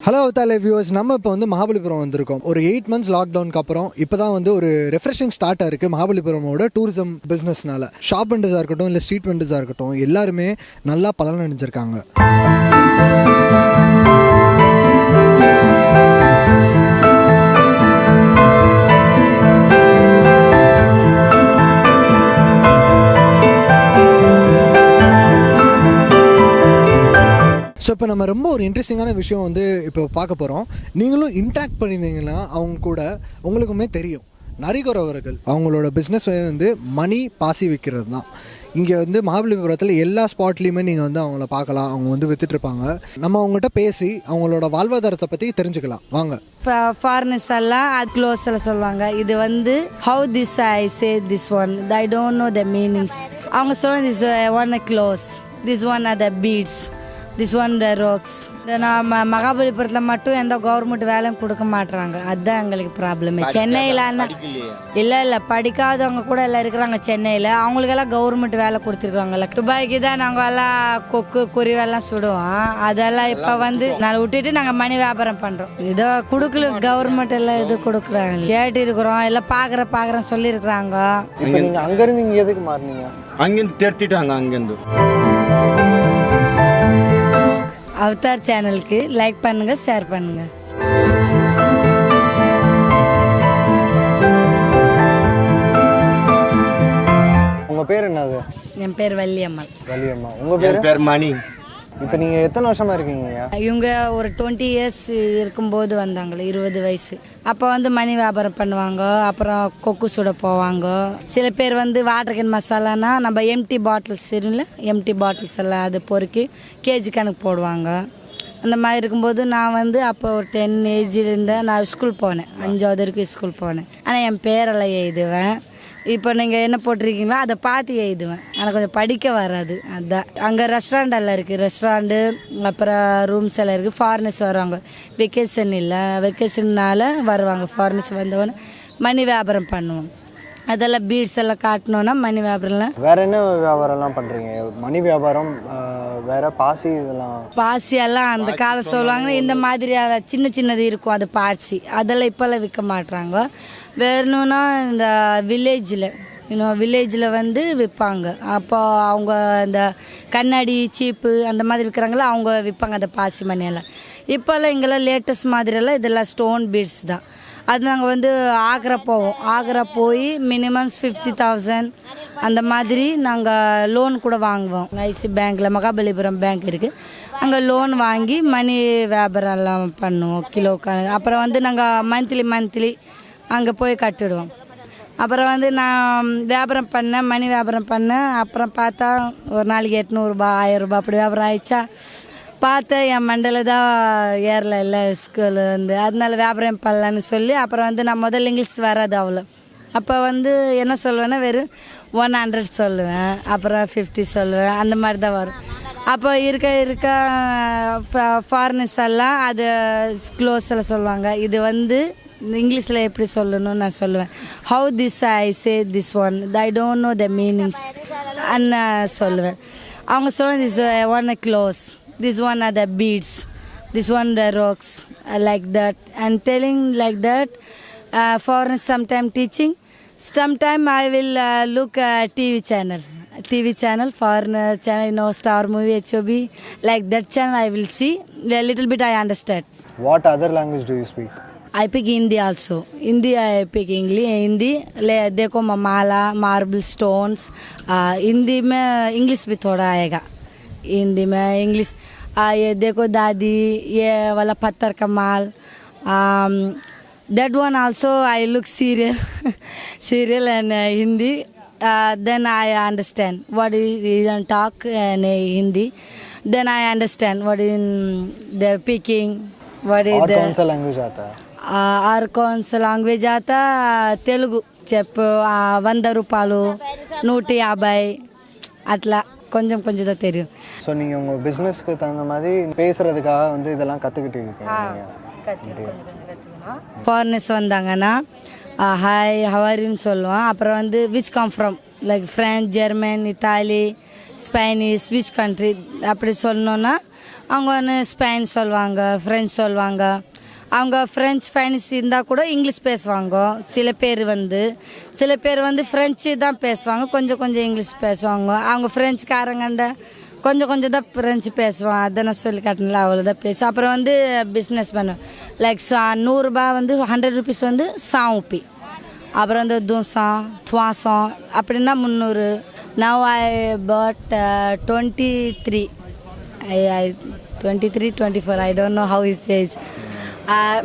Hello தாலே viewers நம்ம இப்போ வந்து மகாபலிபுரம் வந்திருக்கோம். ஒரு எயிட் மந்த்ஸ் லாக்டவுனுக்கு அப்புறம் இப்போ தான் வந்து ஒரு ரெஃப்ரெஷிங் ஸ்டார்ட் இருக்குது மகாபலிபுரமோட டூரிசம் பிஸ்னஸ்னால ஷாப் வெண்டர்ஸாக இருக்கட்டும் இல்லை ஸ்ட்ரீட் வெண்டர்ஸாக இருக்கட்டும் எல்லாருமே நல்லா பலன் அணிஞ்சிருக்காங்க இப்போ நம்ம ரொம்ப ஒரு இன்ட்ரெஸ்டிங்கான விஷயம் வந்து இப்போ பார்க்க போகிறோம் நீங்களும் இன்ட்ராக்ட் பண்ணியிருந்தீங்கன்னா அவங்க கூட உங்களுக்குமே தெரியும். நரிகோர் அவர்கள் அவங்களோட பிஸ்னஸ் வந்து மணி பாசி விற்கிறது தான். இங்கே வந்து மகாபலிபுரத்தில் எல்லா ஸ்பாட்லேயுமே நீங்கள் வந்து அவங்கள பார்க்கலாம். அவங்க வந்து வித்துட்ருப்பாங்க நம்ம அவங்ககிட்ட பேசி அவங்களோட வாழ்வாதாரத்தை பற்றி தெரிஞ்சுக்கலாம். வாங்க. ஃபாரினர்ஸ் எல்லாம் அது க்ளோஸில் சொல்லுவாங்க. இது வந்து how this I say this one I don't know the meanings அவங்க சொல்லுவாங்க this one close this one are the beads this one the rocks நம்ம மகாபலிபுரத்தில் மட்டும் எந்த கவர்மெண்ட் வேலையும் கொடுக்க மாட்றாங்க. அதுதான் எங்களுக்கு ப்ராப்ளமே சென்னையில் இல்லை இல்லை படிக்காதவங்க கூட எல்லாம் இருக்கிறாங்க சென்னையில். அவங்களுக்கெல்லாம் கவர்மெண்ட் வேலை கொடுத்துருக்காங்கல்ல. துபாய்க்கு தான் நாங்கள் எல்லாம் கொக்கு குருவெல்லாம் சுடுவோம். அதெல்லாம் இப்போ வந்து நான் விட்டுட்டு நாங்கள் மணி வியாபாரம் பண்ணுறோம் இதோ கொடுக்கல கவர்மெண்ட் எல்லாம் இது கொடுக்குறாங்க. கேட்டு இருக்கிறோம். எல்லாம் பார்க்குற பார்க்குறேன் சொல்லியிருக்கிறாங்க. அங்கேருந்து இங்கே எதுக்கு மாறினீங்க? அங்கிருந்து தெருத்திட்டாங்க அங்கிருந்து. அவதார் சேனலுக்கு லைக் பண்ணுங்க ஷேர் பண்ணுங்க. உங்கள் பேர் என்னது? என் பேர் வள்ளியம்மாள். வலியம்மா உங்கள் பேர்? என் பேர் மணி. இப்போ நீங்கள் எத்தனை வருஷமாக இருக்கீங்க இவங்க ஒரு டுவெண்ட்டி இயர்ஸ் இருக்கும்போது வந்தாங்களே இருபது வயசு. அப்போ வந்து மணி வியாபாரம் பண்ணுவாங்க அப்புறம் கொக்கு சுட போவாங்க. சில பேர் வந்து வாட்டர் கேன் மசாலானா நம்ம எம்டி பாட்டில்ஸ் தெரியும்ல எம்டி பாட்டில்ஸ் எல்லாம் அது பொறுக்கி கேஜி கணக்கு போடுவாங்க. அந்த மாதிரி இருக்கும்போது நான் வந்து அப்போ ஒரு டென் ஏஜில் இருந்தேன் நான் ஸ்கூல் போனேன். அஞ்சாவது வரைக்கும் ஸ்கூல் போனேன். ஆனால் என் பேரெல்லாம் எழுதுவேன். இப்போ நீங்கள் என்ன போட்டிருக்கீங்களோ அதை பார்த்து எழுதுவேன். ஆனால் கொஞ்சம் படிக்க வராது. அதான். அங்கே ரெஸ்டாரண்ட் எல்லாம் இருக்குது ரெஸ்டாரண்ட்டு அப்புறம் ரூம்ஸ் எல்லாம் இருக்குது ஃபாரினர்ஸ் வருவாங்க. வெக்கேஷன் இல்லை. வெக்கேஷன்னால வருவாங்க. ஃபாரினர்ஸ் வந்தவொடனே மணி வியாபாரம் பண்ணுவோம். அதெல்லாம் பீட்ஸ் எல்லாம் காட்டினோன்னா மணி வியாபாரம்லாம். வேற என்ன வியாபாரம்லாம் பண்ணுறீங்க மணி வியாபாரம் வேற பாசி இதெல்லாம். பாசி எல்லாம் அந்த காலம் சொல்லுவாங்க இந்த மாதிரி சின்ன சின்னது இருக்கும் அது பாசி. அதெல்லாம் இப்போல்லாம் விற்க மாட்றாங்க. வேணும்னா இந்த வில்லேஜில் இன்னும் வில்லேஜில் வந்து விற்பாங்க. அப்போ அவங்க இந்த கண்ணாடி சீப்பு அந்த மாதிரி விற்கிறாங்களோ அவங்க விற்பாங்க அந்த பாசி மணியெல்லாம். இப்போல்லாம் இங்கெல்லாம் லேட்டஸ்ட் மாதிரியெல்லாம் இதெல்லாம் ஸ்டோன் பீட்ஸ் தான். அது நாங்கள் வந்து ஆக்ரா போவோம். ஆக்ரா போய் மினிமம்ஸ் ஃபிஃப்டி தௌசண்ட் அந்த மாதிரி நாங்கள் லோன் கூட வாங்குவோம். ஐசி பேங்க்கில் மகாபலிபுரம் பேங்க் இருக்குது அங்கே லோன் வாங்கி மணி வியாபாரம் எல்லாம் பண்ணுவோம். கிலோ அப்புறம் வந்து நாங்கள் மந்த்லி மந்த்லி அங்கே போய் கட்டிடுவோம். அப்புறம் வந்து நான் வியாபாரம் பண்ணேன் மணி வியாபாரம் பண்ணேன். அப்புறம் பார்த்தா ஒரு நாளைக்கு எட்நூறுபா ஆயிரரூபா அப்படி வியாபாரம் ஆயிடுச்சா? பார்த்தேன் என் மண்டல தான் ஏறல இல்லை ஸ்கூல் வந்து அதனால வியாபாரம் பண்ணலான்னு சொல்லி அப்புறம் வந்து நான் முதல்ல இங்கிலீஷ் வராது அவ்வளோ அப்போ வந்து என்ன சொல்லுவேன்னா வெறும் ஒன் ஹண்ட்ரட் சொல்லுவேன் அப்புறம் ஃபிஃப்டி சொல்லுவேன் அந்த மாதிரி தான் வரும். அப்போ இருக்க இருக்க ஃபாரினர்ஸ் எல்லாம் அது க்ளோஸில் சொல்லுவாங்க. இது வந்து இங்கிலீஷில் எப்படி சொல்லணும்னு நான் சொல்லுவேன். How this I say this one I don't know the meanings அன்னு சொல்லுவேன். அவங்க சொல்லுவாங்க this one close this one are the beads. This one the rocks uh, like that. And telling like that uh, for sometime teaching. Sometime i will uh, look uh, tv channel. Tv channel foreign channel you know star movie hob like that channel i will see. A little bit i understand. What other language do you speak? I speak hindi also. Hindi i speak english hindi. ले देखो mala marble stones. Uh, hindi me English bhi thoda आएगा. हिंदी में English आ, ये देखो दादी ये वाला पत्थर का माल that one also I look serial serial and uh, Hindi uh, then I understand what is is talk in uh, Hindi then I understand what in the picking what is और the कौन सा language आता है ఆ, ఆరు కౌన్స్ language ఆత తెలుగు చెప్పు ఆ, వంద రూపాయలు నూట యాభై అట్లా கொஞ்சம் கொஞ்சம் தான் தெரியும். ஸோ நீங்கள் உங்கள் பிஸ்னஸ்க்கு தகுந்த மாதிரி பேசுகிறதுக்காக வந்து இதெல்லாம் கற்றுக்கிட்டு இருக்கீங்க ஃபாரினர்ஸ் வந்தாங்கன்னா ஹாய் ஹவாரின்னு சொல்லுவோம். அப்புறம் வந்து which come from like France German Italy Spanish which country அப்படி சொல்லணுன்னா அவங்க வந்து ஸ்பெயின் சொல்லுவாங்க ஃப்ரெஞ்ச் சொல்லுவாங்க. அவங்க ஃப்ரெஞ்ச் ஃபைனிஸ் இருந்தால் கூட இங்கிலீஷ் பேசுவாங்க. சில பேர் வந்து சில பேர் வந்து ஃப்ரெஞ்சு தான் பேசுவாங்க. கொஞ்சம் கொஞ்சம் இங்கிலீஷ் பேசுவாங்க. அவங்க ஃப்ரெஞ்சுக்காரங்கண்ட கொஞ்சம் கொஞ்சம் தான் ஃப்ரெஞ்சு பேசுவான் அதை நான் சொல்லி காட்டினல அவ்வளோதான் பேசுவேன் அப்புறம் வந்து பிஸ்னஸ் பண்ணுவேன் லைக் நூறுரூபா வந்து ஹண்ட்ரட் ருபீஸ் வந்து சாவுப்பி அப்புறம் வந்து தூசம் துவாசம் அப்படின்னா முந்நூறு. Now I but twenty three I I twenty three twenty four I don't know how is age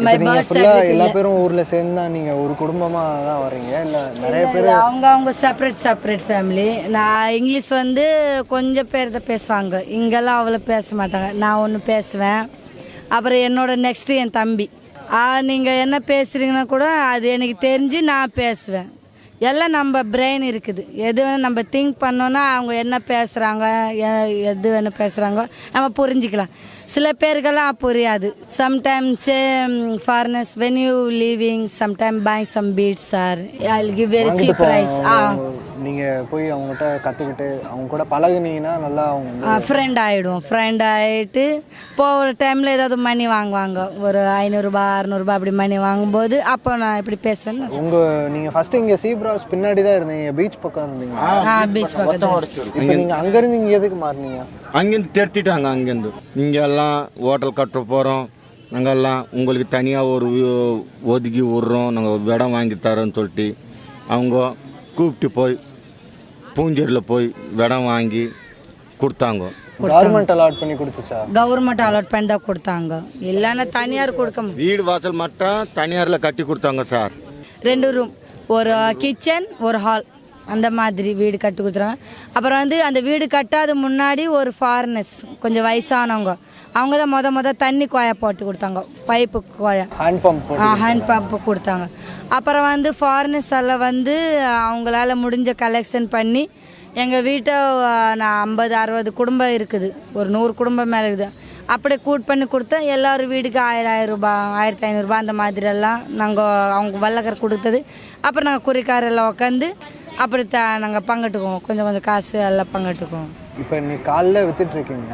my birth ஃபுல்லா எல்லா பேரும் ஊர்ல சேர்ந்து தான் நீங்க ஒரு குடும்பமா தான் வர்றீங்க? இல்ல நிறைய பேர் அவங்க அவங்க செப்பரேட் செப்பரேட் ஃபேமிலி நான் இங்கிலீஷ் வந்து கொஞ்சம் பேர் தான் பேசுவாங்க. இங்கெல்லாம் அவ்வளோ பேச மாட்டாங்க. நான் ஒன்று பேசுவேன். அப்புறம் என்னோட நெக்ஸ்ட்டு என் தம்பி. நீங்கள் என்ன பேசுகிறீங்கன்னா கூட அது எனக்கு தெரிஞ்சு நான் பேசுவேன். எல்லாம் நம்ம பிரெயின் இருக்குது. எது வேணும் நம்ம திங்க் பண்ணோன்னா அவங்க என்ன பேசுகிறாங்க எது வேணும் பேசுகிறாங்க நம்ம புரிஞ்சுக்கலாம். சில பேருக்கெல்லாம் புரியாது. Sometimes foreigners when you leaving sometime buy some beads sir I give very cheap price ah. நீங்க போய் அவங்ககிட்ட கத்துக்கிட்டு அவங்க கூட பழகுனீங்கன்னா நல்லா அவங்க ஃப்ரெண்ட் ஆகிடும் ஃப்ரெண்ட் ஆகிட்டு போகிற டைமில் ஏதாவது மணி வாங்குவாங்க. ஒரு ஐநூறுரூபா அறநூறுபா அப்படி மணி வாங்கும்போது அப்போ நான் இப்படி பேசுவேன்னு நான் உங்க நீங்க ஃபர்ஸ்ட் இங்க சீப்ராஸ் பின்னாடி தான் இருந்தீங்க பீச் பக்கம் இருந்தீங்க. ஆ பீச் பக்கத்தில். இப்போ நீங்க அங்க இருந்து இங்க எதுக்கு மாறினீங்க? அங்கேருந்து திருத்திட்டாங்க அங்கேருந்து. இங்கெல்லாம் ஹோட்டல் கட்ட போகிறோம் நாங்கெல்லாம் உங்களுக்கு தனியாக ஒரு ஒதுக்கி விட்றோம். நாங்கள் இடம் வாங்கி தரோன்னு சொல்லிட்டு அவங்க கூப்பிட்டு போய் பூஞ்சேரியில் போய் இடம் வாங்கி கொடுத்தாங்க. கவர்மெண்ட் அலாட் பண்ணி கொடுத்துச்சா? கவர்மெண்ட் அலாட் பண்ணி தான் கொடுத்தாங்க. இல்லைன்னா தனியார் கொடுக்க வீடு வாசல் மட்டும் தனியாரில் கட்டி கொடுத்தாங்க சார். ரெண்டு ரூம் ஒரு கிச்சன் ஒரு ஹால் அந்த மாதிரி வீடு கட்டி கொடுத்துறாங்க அப்புறம் வந்து அந்த வீடு கட்டாத முன்னாடி ஒரு ஃபாரினர்ஸ் கொஞ்சம் வயசானவங்க. அவங்க தான் மொத மொதல் தண்ணி குழாய் போட்டு கொடுத்தாங்க. பைப்பு குழாய். ஹேண்ட் பம்ப் ஹேண்ட் பம்ப் கொடுத்தாங்க. அப்புறம் வந்து ஃபாரினர்ஸ் எல்லாம் வந்து அவங்களால முடிஞ்ச கலெக்ஷன் பண்ணி எங்கள் வீட்டை நான் ஐம்பது அறுபது குடும்பம் இருக்குது. ஒரு நூறு குடும்பம் மேலே இருக்குது. அப்படியே கூட் பண்ணி கொடுத்தா எல்லாரும் வீட்டுக்கு ஆயிரம் ஆயிரம் ரூபாய் ஆயிரத்தி ஐநூறுரூபா அந்த மாதிரி எல்லாம் நாங்கள் அவங்க வல்லக்கர் கொடுத்தது. அப்புறம் நாங்கள் குறிக்கார எல்லாம் உட்காந்து அப்படி த நாங்கள் பங்கிட்டுக்குவோம். கொஞ்சம் கொஞ்சம் காசு எல்லாம் பங்கிட்டுக்குவோம். இப்போ நீ காலைல வித்துட்டு இருக்கீங்க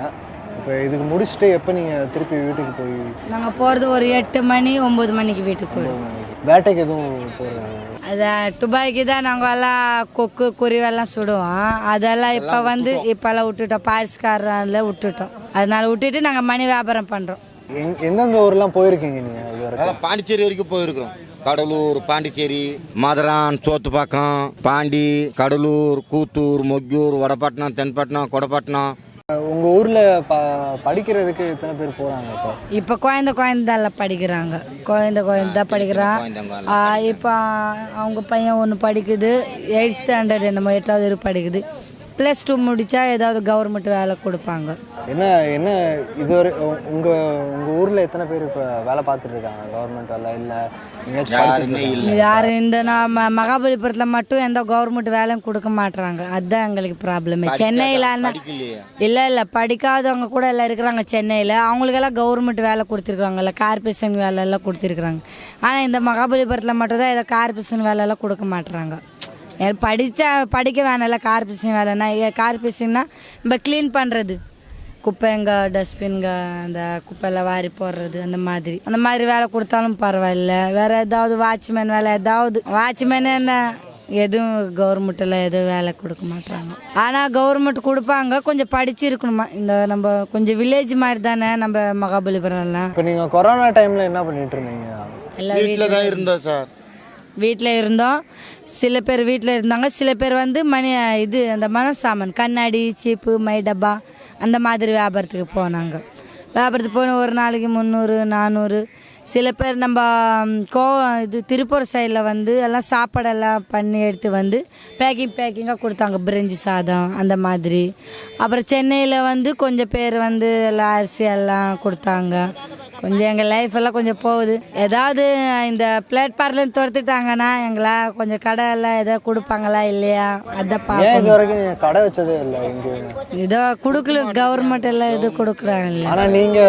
இப்போ இதுக்கு முடிச்சுட்டு எப்போ நீங்க திருப்பி வீட்டுக்கு போய் நாங்கள் போகிறது ஒரு எட்டு மணி ஒம்பது மணிக்கு வீட்டுக்கு போயிடுவோம். வேட்டைக்கு எதுவும் போடுறாங்க அதான் துபாய்க்கு தான் நாங்கள் எல்லாம் கொக்கு குருவெல்லாம் சுடுவோம். அதெல்லாம் இப்போ வந்து இப்போல்லாம் விட்டுட்டோம். பாரிஸ்காரில் விட்டுட்டோம். அதனால விட்டுட்டு நாங்கள் மணி வியாபாரம் பண்ணுறோம் எங் எந்தெந்த ஊர்லாம் போயிருக்கீங்க நீங்க இது வரைக்கும் அதெல்லாம் பாண்டிச்சேரி வரைக்கும் போயிருக்கிறோம். கடலூர் பாண்டிச்சேரி மதுரான் சோத்துப்பாக்கம் பாண்டி கடலூர் கூத்தூர் மொக்கியூர் வடப்பட்டினம் தென்பட்டினம் கொடப்பட்டினம் உங்க ஊர்ல ப படிக்கிறதுக்கு எத்தனை பேர் போறாங்க இப்போ? இப்போ குழந்த குழந்தைல படிக்கிறாங்க. குழந்த குழந்த படிக்கிறான். ஆ, இப்போ அவங்க பையன் ஒன்று படிக்குது. எயிட் ஸ்டாண்டர்ட் என்னமோ எட்டாவது படிக்குது. ப்ளஸ் டூ முடித்தா ஏதாவது கவர்மெண்ட் வேலை கொடுப்பாங்க. என்ன என்ன இதுவரை உ- உங்க உங்க ஊர்ல எத்தனை பேர் இப்ப வேலை பார்த்துட்டு இருக்காங்க? கவர்மெண்ட் வேலை இல்ல யார் இந்த நம்ம மகாபலிபுரத்தில் மட்டும் எந்த கவர்மெண்ட் வேலையும் கொடுக்க மாட்றாங்க. அதுதான் எங்களுக்கு ப்ராப்ளமே சென்னையில் இல்லை இல்லை படிக்காதவங்க கூட எல்லாம் இருக்கிறாங்க சென்னையில். அவங்களுக்கெல்லாம் கவர்மெண்ட் வேலை கொடுத்துருக்குறாங்கல்ல கார்பரேஷன் வேலை எல்லாம் கொடுத்துருக்குறாங்க. ஆனால் இந்த மகாபலிபுரத்தில் மட்டும்தான் ஏதோ கார்பரேஷன் வேலை எல்லாம் கொடுக்க மாட்றாங்க. படித்தா படிக்க வேணாம்ல கார்பரேஷன் வேலைன்னா. கார்பரேஷன்னா நம்ம க்ளீன் பண்ணுறது குப்பைங்க டஸ்ட்பின்ங்க அந்த குப்பையில் வாரி போடுறது அந்த மாதிரி. அந்த மாதிரி வேலை கொடுத்தாலும் பரவாயில்ல. வேற ஏதாவது வாட்ச்மேன் வேலை ஏதாவது வாட்ச்மேன் என்ன? எதுவும் கவர்மெண்ட்டில் எதுவும் வேலை கொடுக்க மாட்டாங்க. ஆனால் கவர்மெண்ட் கொடுப்பாங்க. கொஞ்சம் படிச்சிருக்கணுமா இந்த நம்ம கொஞ்சம் வில்லேஜ் மாதிரி தானே நம்ம மகாபலிபுரம் எல்லாம் இப்ப நீங்க கொரோனா டைம்ல என்ன பண்ணிட்டு இருந்தீங்க? எல்லாம் வீட்டில் தான் இருந்தோம் சார். வீட்டில் இருந்தோம். சில பேர் வீட்டில் இருந்தாங்க. சில பேர் வந்து மணி இது அந்த மனசாமான். கண்ணாடி சீப்பு மை டப்பா அந்த மாதிரி வியாபாரத்துக்கு போனாங்க. வியாபாரத்துக்கு போன ஒரு நாளைக்கு முந்நூறு நானூறு. சில பேர் நம்ம கோ இது திருப்பூர் சைடில் வந்து எல்லாம் சாப்பாடெல்லாம் பண்ணி எடுத்து வந்து பேக்கிங் பேக்கிங்காக கொடுத்தாங்க. பிரிஞ்சி சாதம் அந்த மாதிரி. அப்புறம் சென்னையில் வந்து கொஞ்சம் பேர் வந்து எல்லாம் அரிசி எல்லாம் கொடுத்தாங்க. கொஞ்சம் எங்கள் லைஃப் எல்லாம் கொஞ்சம் போகுது. ஏதாவது இந்த பிளாட்ஃபார்ம்லேருந்து துரத்துட்டாங்கன்னா எங்களை கொஞ்சம் கடை எல்லாம் ஏதாவது கொடுப்பாங்களா இல்லையா? அதை இது வரைக்கும் நீங்க கடை வச்சதே இல்லை எங்க ஏதோ கொடுக்கல கவர்மெண்ட் எல்லாம் எதுவும் கொடுக்குறாங்க ஆனா நீங்க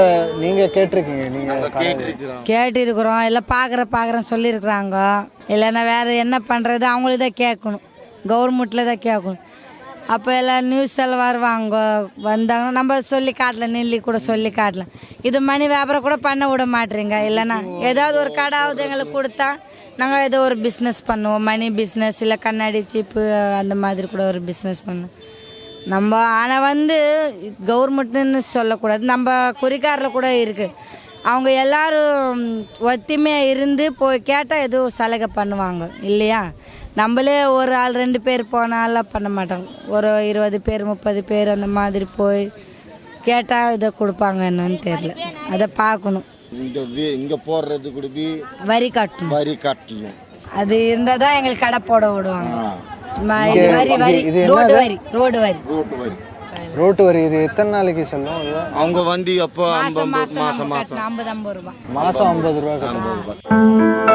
நீங்க கேட்டிருக்கீங்க நீங்க கடை. கேட்டு இருக்கிறோம் எல்லாம் பார்க்குற பார்க்குறேன் சொல்லியிருக்கிறாங்க. இல்லைன்னா வேறு என்ன பண்ணுறது அவங்களுக்கு தான் கேட்கணும். கவர்மெண்ட்டில் தான் கேட்கணும். அப்போ எல்லாம் நியூஸ் எல்லாம் வருவாங்க. வந்தாங்கன்னா நம்ம சொல்லி காட்டலாம் நெல்லி கூட சொல்லி காட்டலாம் இது மணி வியாபாரம் கூட பண்ண விட மாட்டேறீங்க இல்லைன்னா ஏதாவது ஒரு கடாவது எங்களுக்கு கொடுத்தா நாங்கள் ஏதோ ஒரு பிஸ்னஸ் பண்ணுவோம். மணி பிஸ்னஸ் இல்லை கண்ணாடி சீப்பு அந்த மாதிரி கூட ஒரு பிஸ்னஸ் பண்ணுவோம். நம்ம ஆனால் வந்து கவர்மெண்ட்டுன்னு சொல்லக்கூடாது. நம்ம குறிக்காரில் கூட இருக்குது அவங்க எல்லாரும் ஒத்துமையாக இருந்து போய் கேட்டால் எதுவும் சலுகை பண்ணுவாங்க. இல்லையா? நம்மளே ஒரு ஆள் ரெண்டு பேர் போனாலாம் பண்ண மாட்டாங்க ஒரு இருபது பேர் முப்பது பேர் அந்த மாதிரி போய் கேட்டால் இதை கொடுப்பாங்க என்னன்னு தெரியல. அதை பார்க்கணும். இங்கே போடுறது வரி கட்டணும். வரி கட்டணும். அது இருந்தால் தான் எங்களுக்கு கடை போட விடுவாங்க. இது வரி வரி ரோடு வரி ரோடு வரி. ரோட்டு வரி. ரோட்டு வரி இது எத்தனை நாளைக்கு செல்லும் அவங்க வந்து நம்ம மாதம் கட்டணும். ஐம்பது ரூபா. மாதம் ஐம்பது ரூபா கட்டணும்.